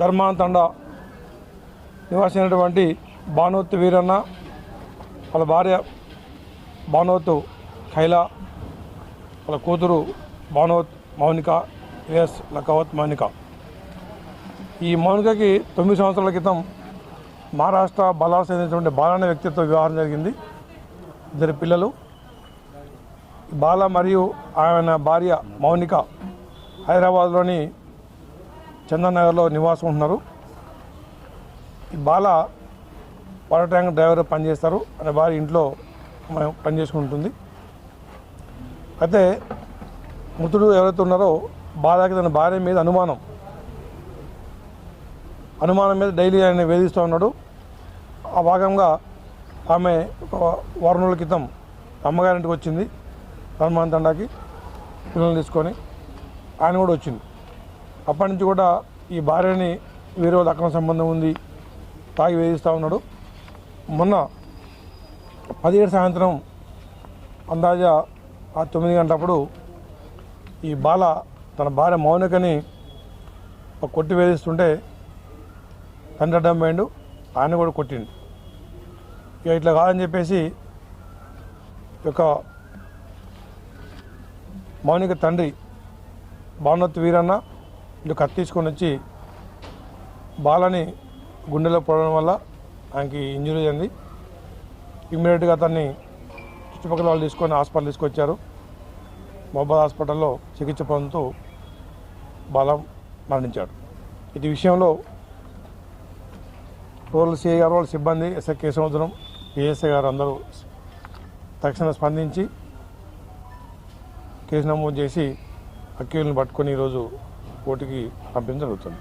ధర్మాంతండ నివాసినటువంటి భానోత్ వీరన్న వాళ్ళ భార్య భానోత్ ఖైలా వాళ్ళ కూతురు భానోత్ మౌనిక ఎస్ లకవత్ మౌనిక. ఈ మౌనికకి తొమ్మిది సంవత్సరాల క్రితం మహారాష్ట్ర బలాస్ అయినటువంటి బాలన్న వ్యక్తితో వివాహం జరిగింది. ఇద్దరు పిల్లలు. బాల మరియు ఆయన భార్య మౌనిక హైదరాబాద్లోని చందనగర్లో నివాసం ఉంటున్నారు. ఈ బాల వాటర్ ట్యాంక్ డ్రైవర్ పనిచేస్తారు. అనే భార్య ఇంట్లో మ- పనిచేసుకుంటుంది. అయితే మృతుడు ఎవరైతే ఉన్నారో బాలకి తన భార్య మీద అనుమానం. అనుమానం మీద డైలీ ఆయన వేధిస్తూ ఉన్నాడు. ఆ భాగంగా ఆమె ఒక వారం రోజుల క్రితం అమ్మగారింటికి వచ్చింది. హనుమాన్ తండాకి పిల్లల్ని తీసుకొని ఆయన కూడా వచ్చింది. అప్పటి నుంచి కూడా ఈ భార్యని వేరే వాళ్ళ అక్రమ సంబంధం ఉంది తాగి వేధిస్తూ ఉన్నాడు. మొన్న పదిహేడు సాయంత్రం అందాజా ఆ తొమ్మిది గంటలప్పుడు ఈ బాల తన భార్య మౌనికని ఒక కొట్టి వేధిస్తుంటే తండ్రి అడ్డం పోయిండు ఆయన కూడా కొట్టిండు. ఇక ఇట్లా కాదని చెప్పేసి ఒక యొక్క మౌనిక తండ్రి భానువత్ వీరన్న ఇటు కత్తి తీసుకొని వచ్చి బాలని గుండెలో పడడం వల్ల ఆయనకి ఇంజురీ అయింది. ఇమ్మీడియట్గా అతన్ని చుట్టుపక్కల వాళ్ళు తీసుకొని హాస్పిటల్ తీసుకొచ్చారు. మొహబాద్ హాస్పిటల్లో చికిత్స పొందుతూ బాలం మరణించాడు. ఇది విషయంలో రూరల్ సిఐ గారు వాళ్ళ సిబ్బంది ఎస్ఐ కే పిఎస్ఐ గారు అందరూ తక్షణ స్పందించి కేసు నమోదు చేసి అక్యూల్ని పట్టుకొని ఈరోజు కోర్టుకి పంపించడం జరుగుతుంది.